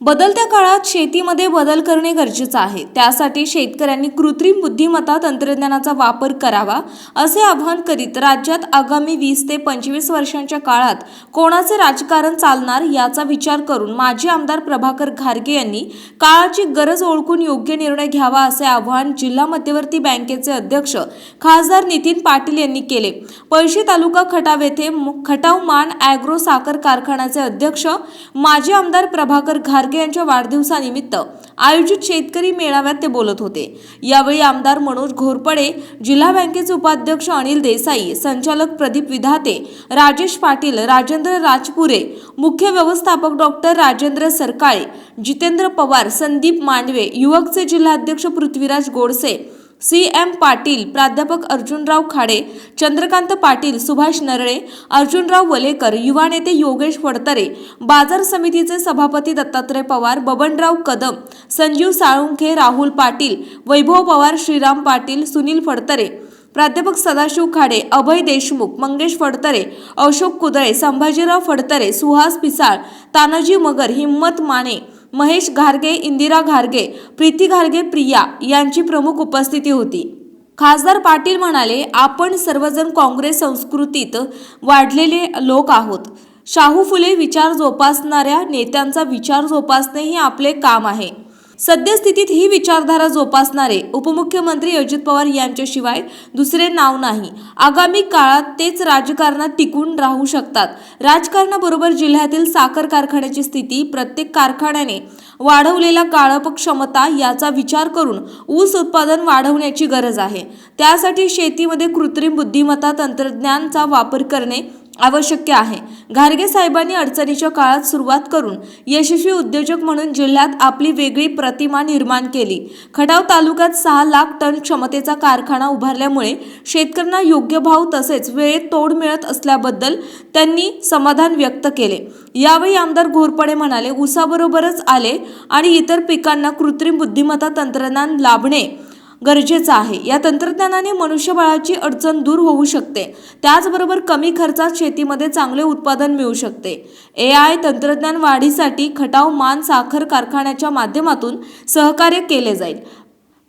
बदलत्या काळात शेतीमध्ये बदल करणे गरजेचं आहे. त्यासाठी शेतकऱ्यांनी कृत्रिम बुद्धिमत्ता तंत्रज्ञानाचा वापर करावा असे आवाहन करीत राज्यात आगामी वीस ते पंचवीस वर्षांच्या काळात कोणाचे राजकारण चालणार याचा विचार करून माजी आमदार प्रभाकर घारगे यांनी काळाची गरज ओळखून योग्य निर्णय घ्यावा असे आवाहन जिल्हा मध्यवर्ती बँकेचे अध्यक्ष खासदार नितीन पाटील यांनी केले. पळशी तालुका खटाव येथे मु- खटाव मान अॅग्रो साखर कारखान्याचे अध्यक्ष माजी आमदार प्रभाकर घारगे यांच्या वाढदिवसानिमित्त आयोजित शेतकरी मेळाव्यात ते बोलत होते. यावेळी आमदार मनोज घोरपडे जिल्हा बँकेचे उपाध्यक्ष अनिल देसाई संचालक प्रदीप विधाते राजेश पाटील राजेंद्र राजपुरे मुख्य व्यवस्थापक डॉक्टर राजेंद्र सरकाळे जितेंद्र पवार संदीप मांडवे युवकचे जिल्हाध्यक्ष पृथ्वीराज गोडसे सी एम पाटील प्राध्यापक अर्जुनराव खाडे चंद्रकांत पाटील सुभाष नरळे अर्जुनराव वलेकर युवा नेते योगेश फडतरे बाजार समितीचे सभापती दत्तात्रय पवार बबनराव कदम संजीव साळुंखे राहुल पाटील वैभव पवार श्रीराम पाटील सुनील फडतरे प्राध्यापक सदाशिव खाडे अभय देशमुख मंगेश फडतरे अशोक कुदळे संभाजीराव फडतरे सुहास पिसाळ तानाजी मगर हिम्मत माने महेश घारगे इंदिरा घारगे प्रीती घारगे प्रिया यांची प्रमुख उपस्थिती होती. खासदार पाटील म्हणाले आपण सर्वजण काँग्रेस संस्कृतीत वाढलेले लोक आहोत. शाहू फुले विचार जोपासणाऱ्या नेत्यांचा विचार जोपासणे हे आपले काम आहे. सद्यस्थितीत ही विचारधारा जोपासणारे उपमुख्यमंत्री अजित पवार यांच्याशिवाय दुसरे नाव नाही. आगामी काळात तेच राजकारणात टिकून राहू शकतात. राजकारणाबरोबर जिल्ह्यातील साखर कारखान्याची स्थिती प्रत्येक कारखान्याने वाढवलेला काळप क्षमता याचा विचार करून ऊस उत्पादन वाढवण्याची गरज आहे. त्यासाठी शेतीमध्ये कृत्रिम बुद्धिमत्ता तंत्रज्ञानचा वापर करणे आवश्यक आहे. घारगे साहेबांनी अडचणीच्या काळात सुरुवात करून यशस्वी उद्योजक म्हणून जिल्ह्यात आपली वेगळी प्रतिमा निर्माण केली. खटाव तालुक्यात सहा लाख टन क्षमतेचा कारखाना उभारल्यामुळे शेतकऱ्यांना योग्य भाव तसेच वेळेत तोड मिळत असल्याबद्दल त्यांनी समाधान व्यक्त केले. यावेळी आमदार घोरपडे म्हणाले उसाबरोबरच आले आणि इतर पिकांना कृत्रिम बुद्धिमत्ता तंत्रज्ञान लाभणे गरजेचं आहे. या तंत्रज्ञानाने मनुष्यबळाची अडचण दूर होऊ शकते. त्याचबरोबर कमी खर्चात शेतीमध्ये चांगले उत्पादन मिळू शकते. ए आय तंत्रज्ञान वाढीसाठी खटाव मान साखर कारखान्याच्या माध्यमातून सहकार्य केले जाईल.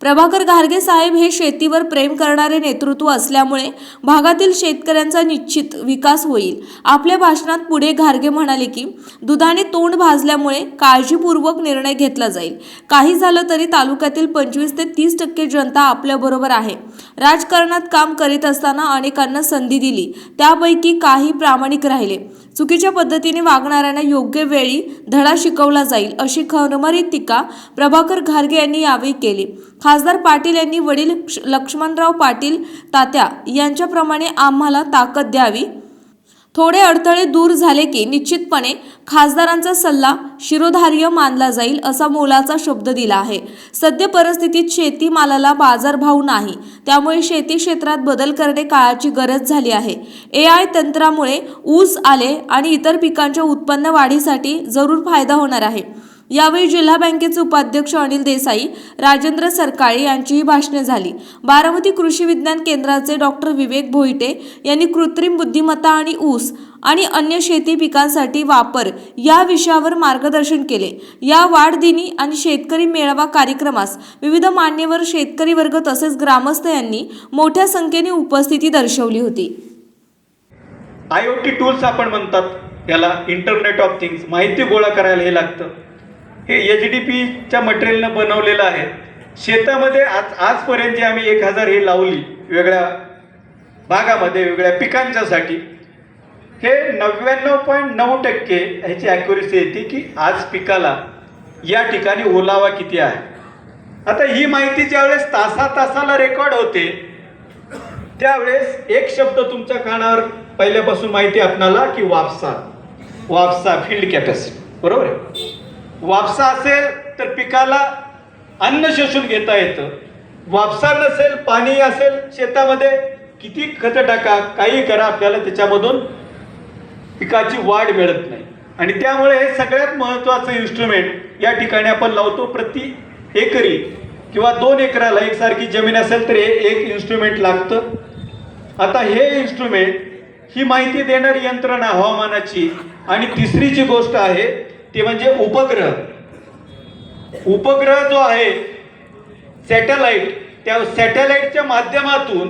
प्रभाकर घारगे साहेब हे शेतीवर प्रेम करणारे नेतृत्व असल्यामुळे भागातील शेतकऱ्यांचा निश्चित विकास होईल. आपल्या भाषणात पुढे घारगे म्हणाले की दुधाने तोंड भाजल्यामुळे काळजीपूर्वक निर्णय घेतला जाईल. काही झालं तरी तालुक्यातील पंचवीस ते तीस टक्के जनता आपल्याबरोबर आहे. राजकारणात काम करीत असताना अनेकांना संधी दिली. त्यापैकी काही प्रामाणिक राहिले. चुकीच्या पद्धतीने वागणाऱ्यांना योग्य वेळी धडा शिकवला जाईल अशी खरमरी टीका प्रभाकर घारगे यांनी यावेळी केली. खासदार पाटील यांनी वडील लक्ष्मणराव पाटील तात्या यांच्याप्रमाणे आम्हाला ताकद द्यावी थोडे अडथळे दूर झाले की निश्चितपणे खासदारांचा सल्ला शिरोधार्य मानला जाईल असा मोलाचा शब्द दिला आहे. सद्य परिस्थितीत शेतीमालाला बाजारभाव नाही. त्यामुळे शेती क्षेत्रात बदल करणे काळाची गरज झाली आहे. ए आय तंत्रामुळे ऊस आले आणि इतर पिकांच्या उत्पन्न वाढीसाठी जरूर फायदा होणार आहे. यावेळी जिल्हा बँकेचे उपाध्यक्ष अनिल देसाई राजेंद्र सरकाळे यांचीही भाषणे झाली. बारामती कृषी विज्ञान केंद्राचे डॉक्टर विवेक भोईटे यांनी कृत्रिम बुद्धिमत्ता आणि ऊस आणि अन्य शेती पिकांसाठी वापर या विषयावर मार्गदर्शन केले. या वाढदिनी आणि शेतकरी मेळावा कार्यक्रमास विविध मान्यवर शेतकरी वर्ग तसेच ग्रामस्थ यांनी मोठ्या संख्येने उपस्थिती दर्शवली होती. आय ओ टी टूल्स आपण म्हणतात याला इंटरनेट ऑफ थिंग्स माहिती गोळा करायला हे लागतं. हे एच डी पीच्या मटेरियलनं बनवलेलं आहे. शेतामध्ये आज आजपर्यंत जे आम्ही एक हजार हे लावली वेगळ्या भागामध्ये वेगळ्या पिकांच्यासाठी हे नव्याण्णव पॉईंट नऊ टक्के ह्याची ॲक्युरेसी येते की आज पिकाला या ठिकाणी ओलावा किती आहे. आता ही माहिती ज्यावेळेस तासा तासाला रेकॉर्ड होते त्यावेळेस एक शब्द तुमच्या कानावर पहिल्यापासून माहिती आपणाला की वापसा वापसा फील्ड कॅपॅसिटी बरोबर आहे? वापसा असेल तर पिकाला अन्न शोषून घेता येतं. वापसा नसेल पाणी असेल शेतामध्ये किती खतं टाका काही करा आपल्याला त्याच्यामधून पिकाची वाढ मिळत नाही. आणि त्यामुळे हे सगळ्यात महत्त्वाचं इन्स्ट्रुमेंट या ठिकाणी आपण लावतो प्रति एकरी किंवा दोन एकराला. एकसारखी जमीन असेल तर हे एक इन्स्ट्रुमेंट लागतं. आता हे इन्स्ट्रुमेंट ही माहिती देणारी यंत्रणा हवामानाची. आणि तिसरी जी गोष्ट आहे ते म्हणजे उपग्रह. उपग्रह जो आहे सॅटेलाइट त्या सॅटेलाइटच्या माध्यमातून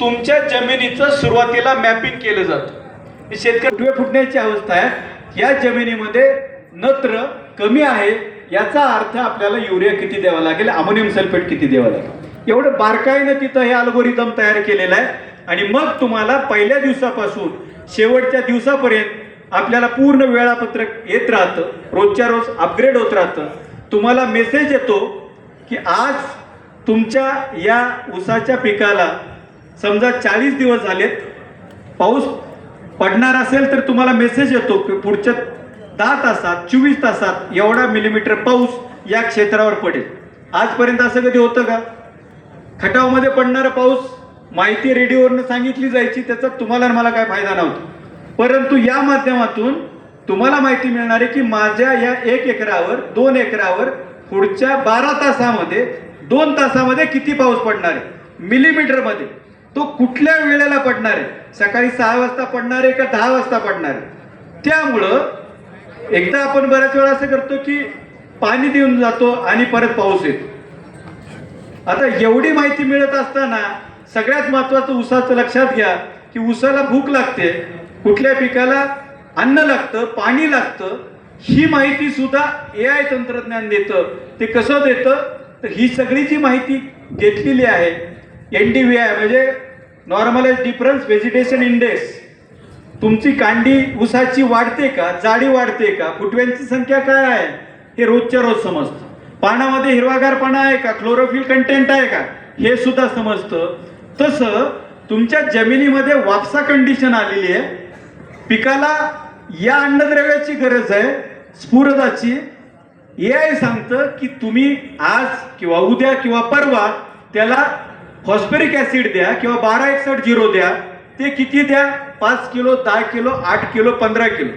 तुमच्या जमिनीचं सुरुवातीला मॅपिंग केलं जातं. शेतकरी उजवे फुटण्याची अवस्था आहे. या जमिनीमध्ये नत्र कमी आहे याचा अर्थ आपल्याला युरिया किती द्यावा लागेल अमोनियम सल्फेट किती द्यावा लागेल. एवढं बारकाईनं तिथं हे अल्गोरिदम तयार केलेलं आहे. आणि मग तुम्हाला पहिल्या दिवसापासून शेवटच्या दिवसापर्यंत आपल्याला पूर्ण वेळापत्रक येत राहतं रोजच्या रोज अपग्रेड होत राहतं. तुम्हाला मेसेज येतो की आज तुमच्या या ऊसाच्या पिकाला समजा चाळीस दिवस झालेत पाऊस पडणार असेल तर तुम्हाला मेसेज येतो की पुढच्या दहा तासात चोवीस तासात एवढा मिलीमीटर पाऊस या क्षेत्रावर पडेल. आजपर्यंत असं कधी होतं का? खटावमध्ये पडणारा पाऊस माहिती रेडिओवरनं सांगितली जायची त्याचा तुम्हाला मला काय फायदा नव्हता. परंतु या माध्यमातून तुम्हाला माहिती मिळणार आहे की माझ्या या एक एकरावर दोन एकरावर पुढच्या बारा तासामध्ये दोन तासामध्ये किती पाऊस पडणार आहे? मिलीमीटरमध्ये. तो कुठल्या वेळेला पडणार आहे? सकाळी सहा वाजता पडणार आहे का दहा वाजता पडणार आहे? त्यामुळं एकदा आपण बऱ्याच वेळा असं करतो की पाणी देऊन जातो आणि परत पाऊस येतो. आता एवढी माहिती मिळत असताना सगळ्यात महत्वाचं उसाचं लक्षात घ्या की उसाला भूक लागते. कुठल्या पिकाला अन्न लागतं पाणी लागतं ही माहिती सुद्धा ए आय तंत्रज्ञान देतं. ते कसं देतं? तर ही सगळी जी माहिती घेतलेली आहे एन डी व्ही आय म्हणजे नॉर्मलाइज डिफरन्स व्हेजिटेशन इंडेक्स तुमची कांडी उसाची वाढते का? जाडी वाढते का? फुटव्यांची संख्या काय आहे? हे रोजच्या रोज समजतं. पानामध्ये हिरवागारपणा आहे का? क्लोरोफिल कंटेंट आहे का? हे सुद्धा समजतं. तसं तुमच्या जमिनीमध्ये वापसा कंडिशन आलेली आहे. पिकाला या अन्नद्रव्याची गरज आहे. स्फुरदाची. ए आय सांगतं की तुम्ही आज किंवा उद्या किंवा परवा त्याला फॉस्फरिक ॲसिड द्या किंवा बारा एकसठ झिरो द्या. ते किती द्या? पाच किलो दहा किलो आठ किलो पंधरा किलो.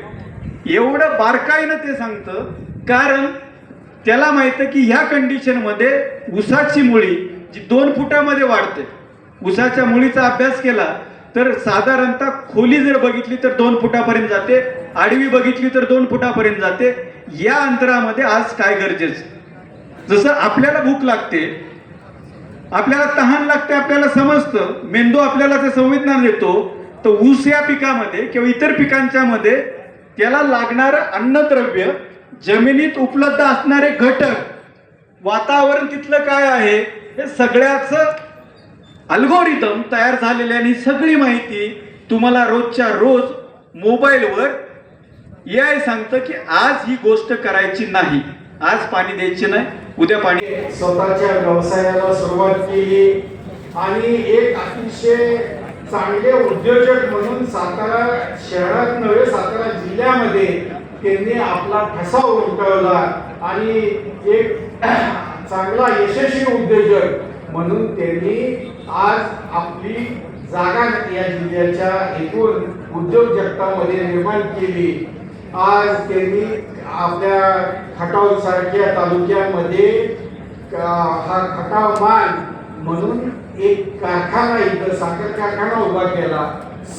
एवढं बारकाईनं ते सांगतं. कारण त्याला माहितं की ह्या कंडिशनमध्ये उसाची मुळी जी दोन फुटामध्ये वाढते. उसाच्या मुळीचा अभ्यास केला तर साधारणतः खोली जर बघितली तर दोन फुटापर्यंत जाते आडवी बघितली तर दोन फुटापर्यंत जाते. या अंतरामध्ये आज काय गरजेचं? जसं आपल्याला भूक लागते आपल्याला तहान लागते आपल्याला समजतं. मेंदू आपल्याला ते संवेदना देतो तर ऊस या पिकामध्ये किंवा इतर पिकांच्या मध्ये त्याला लागणारं अन्नद्रव्य जमिनीत उपलब्ध असणारे घटक वातावरण तिथलं काय आहे हे सगळ्याचं अल्गोरिदम तयार झालेली आणि सगळी माहिती तुम्हाला रोजच्या रोज मोबाईलवर ए आय सांगतं की आज ही गोष्ट करायची नाही. आज पाणी द्यायची नाही उद्या पाणी स्वतःच्या व्यवसायाला सुरुवात केली आणि एक अतिशय चांगले उद्योजक म्हणून सातारा शहरात नव्हे सातारा जिल्ह्यामध्ये त्यांनी आपला ठसा उमटवला आणि एक चांगला यशस्वी उद्योजक म्हणून त्यांनी आज आपली जागा या जिल्ह्याच्या एकूण उद्योजकतामध्ये निर्माण केली. आज त्यांनी आपल्या खटाव सारख्या तालुक्यामध्ये हा खटाव मान म्हणून एक कारखाना इथं साखर कारखाना उभा केला.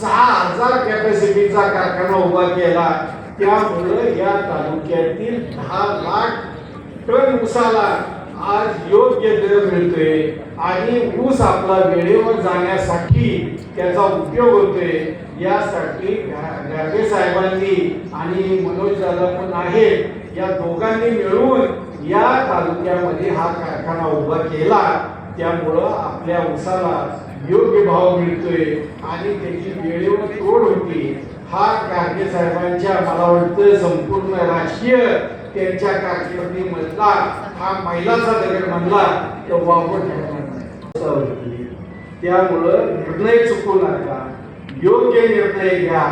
सहा हजार कॅपॅसिटीचा कारखाना उभा केला. त्यामुळं या तालुक्यातील दहा लाख टन उसाला आज योग्य दर मिळतोय आणि ऊस आपला वेळेवर जाण्यासाठी त्याचा उपयोग होतोय यासाठी घा- गाडगे साहेबांनी आणि मनोज दादा पण आहेत या दोघांनी मिळून या तालुक्यामध्ये हा कारखाना उभा केला. त्यामुळं आपल्या ऊसाला योग्य भाव मिळतोय आणि त्याची वेळेवर तोड होती. हा गाडगे साहेबांच्या मला वाटतं संपूर्ण राजकीय त्यांच्या कारकिर्दीमधला हा महिलाचा दगड म्हणला तर वापर त्यामुळं निर्णय चुकू नका योग्य निर्णय घ्या.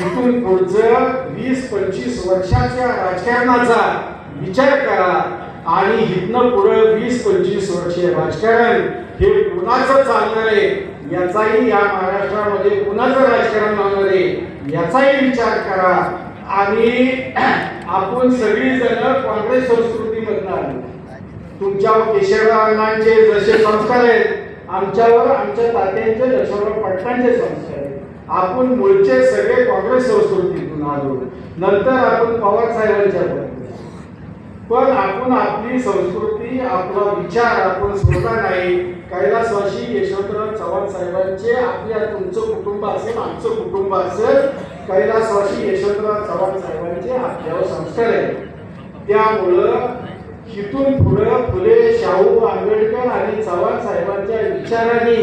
इथून पुढचं वीस पंचवीस वर्षाच्या राजकारणाचा विचार करा. आणि इथनं पुढं वीस पंचवीस वर्ष राजकारण हे कुणाचं चालणार आहे? याचाही या महाराष्ट्रामध्ये कुणाचं राजकारण होणार आहे? याचाही विचार करा. आणि आपण सगळी जण काँग्रेस संस्कृतीमधनं आलो. तुमच्या केशवरावांचे जसे संस्कार आहेत आमच्यावर आमच्या तात्यांचे दशरथ पाटलांचे संस्कार आहेत. आपण मूळचे सगळे काँग्रेस संस्कृतीतून आलो. नंतर आपण पवार साहेबांच्या पण आपण आपली संस्कृती आपला विचार आपण सोडला नाही. कैलासवाशी यशवंतराव चव्हाण साहेबांचे आपल्या तुमचं कुटुंब असेल आमचं कुटुंब असेल कैलासवासी यशवंतराव चव्हाण साहेबांचे आपल्यावर संस्कार आहे त्यामुळं इथून पुढं फुले शाहू आंबेडकर आणि चव्हाण साहेबांच्या विचाराने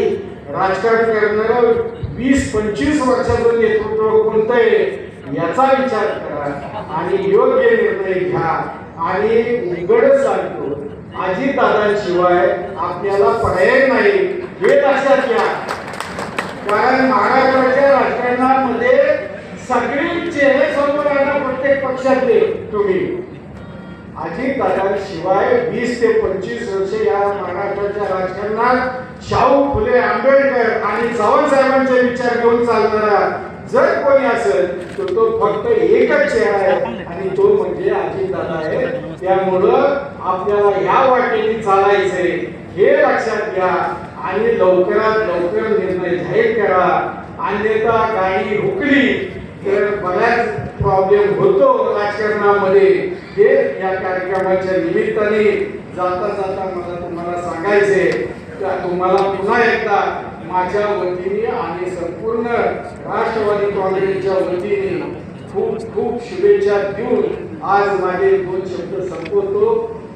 राजकारण करणारं वीस पंचवीस वर्षाचं नेतृत्व कोणतं आहे याचा विचार करा आणि योग्य निर्णय घ्या. आणि उघडच सांगतो अजित आपल्याला पर्याय नाही. हे लक्षात घ्या कारण महाराष्ट्राच्या राजकारणामध्ये सगळे चेहरे समोर आणा प्रत्येक पक्षातले तुम्ही अजित दादांशिवाय वीस ते पंचवीस वर्ष या महाराष्ट्राच्या राजकारणात शाहू फुले आंबेडकर आणि चव्हाण साहेबांचे विचार घेऊन चालणारा जर कोणी असेल तर तो फक्त एकच चेहरा आहे आणि तो म्हणजे अजित दादा आहे. त्यामुळं आपल्याला या वाटेने चालायचंय. हे लक्षात घ्या आणि लवकरात लवकर निर्णय जाहीर करा. अन्यथा गाडी हुकली प्रॉब्लेम होतो राजकारणामध्ये हे या कार्यक्रमाच्या निमित्ताने जाता जाता मला तुम्हाला सांगायचे तर तुम्हाला पुन्हा एकदा माझ्या वतीने आणि संपूर्ण राष्ट्रवादी काँग्रेसच्या वतीने खूप खूप शुभेच्छा देऊन आज माझे दोन शब्द संपवतो.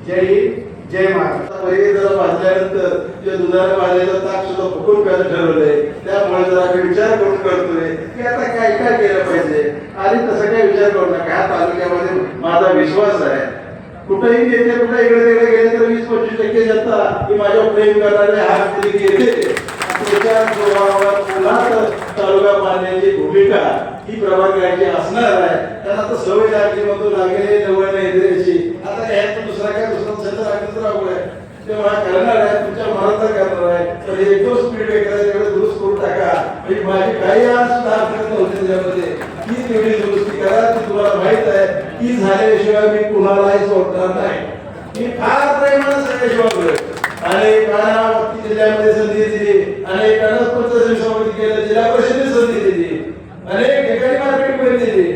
जय हिंद जय महाराष्ट्र. पहिले जरा भाजल्यानंतर ते दुधाने भाजलेलं ताक सुद्धा फुकून प्यायला त्यामुळे जरा आम्ही विचार करून करतोय की आता काय काय केलं पाहिजे आणि तसं काय विचार करू नका ह्या तालुक्यामध्ये माझा विश्वास आहे येते कुठे इकडे तिकडे गेले तर वीस पंचवीस टक्के जनता ही माझ्या प्रेम करणारे हात दिली येते तालुका बांधण्याची भूमिका ही प्रभाकरांची असणार आहे. त्यांना आता सवय लागली मग तो लागेल जवळ नाही द्यायची आता यात दुसरा काय दुसरा छंद लागला तर अवघड आहे तेव्हा करणार आहे तुमच्या मनात करणार आहे. तर एक दोन स्पीड ब्रेकर तेवढं दुरुस्त करून टाका. म्हणजे माझी काही आज सुद्धा अडचण नव्हती त्याच्यामध्ये. ती तेवढी दुरुस्ती करा ती तुम्हाला माहीत आहे. ती झाल्याशिवाय मी कुणालाही सोडणार नाही. मी फार प्रेमानं सगळ्याशी अनेकांना वक्ती जिल्ह्यामध्ये संधी दिली. अनेकांना पंचायत समिती केलं. जिल्हा परिषदेत संधी दिली. अनेक ठिकाणी मार्केटमध्ये दिली.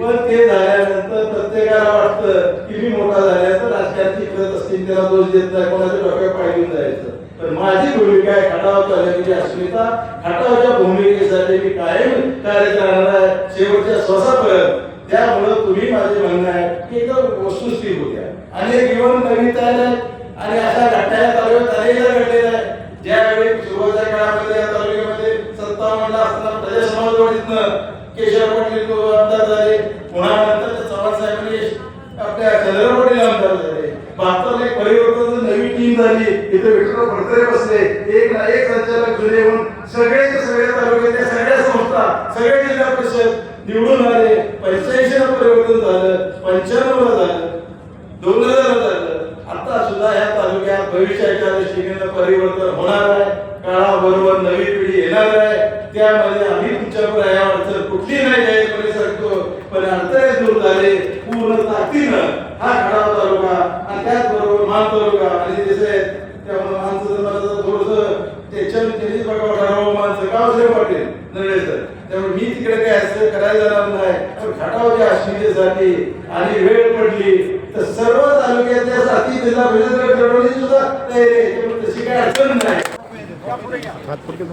पण ते झाल्यानंतर प्रत्येकाला वाटतं की मी मोठा झाल्यानंतर राजकारणी करत असतील त्याला दोष देत नाही कोणाच्या डोक्यात पाहिजे जायचं. तर माझी भूमिका आहे खटाव तालुक्याची अस्मिता. खटावच्या भूमिकेसाठी मी कायम कार्य करणार आहे. शेवटच्या स्वसापर्यंत त्यामुळं तुम्ही माझे म्हणणं आहे की एकदम वस्तुस्थित होत्या अनेक जीवन नवीन आहेत आणि अशा घटना तालुक्यात अनेकदा घडलेल्या आहे. ज्यावेळी सुरुवातीच्या काळामध्ये या तालुक्यामध्ये सत्ता मंडळ असताना प्रजा समाजवाडीतनं केशव पाटील आमदार झाले पुन्हा नंतर चव्हाण साहेबांनी आपल्या चंद्रपाटील आमदार झाले. भारतात एक परिवर्तन नवी टीम झाली. इथे विठ्ठल फडतरे बसले. एक ना एक संचालक जुने येऊन सगळ्याच्या सगळ्या तालुक्यातल्या सगळ्या संस्था सगळ्या जिल्हा परिषद निवडून आले. झालं पंच्याण्णव झालं दोन हजार झालं. आता सुद्धा या तालुक्यात भविष्याच्या दृष्टीने परिवर्तन होणार आहे काळाबरोबर नवी पिढी येणार आहे त्यामध्ये आम्ही तुमच्यावर या अडचण कुठली नाही जाहीरपणे सांगतो पण अडचणी दूर झाले पूर्ण ताकदीनं हा खडाव तालुका आणि त्याचबरोबर मान तालुका आणि दिसे त्यामुळे माणसं मला थोडस त्याच्या त्यांनी बघा ठराव माणसं गावसाहेब पाटील नळेकर त्यामुळे मी तिकडे काय असं करायला जाणार नाही पण खटावच्या अस्मितेसाठी आणि वेळ पडली तर सर्व तालुक्यातल्या साथी जिल्हा परिषद लढवण्याची सुद्धा तयारी आहे त्यामुळे तशी काय अडचण नाही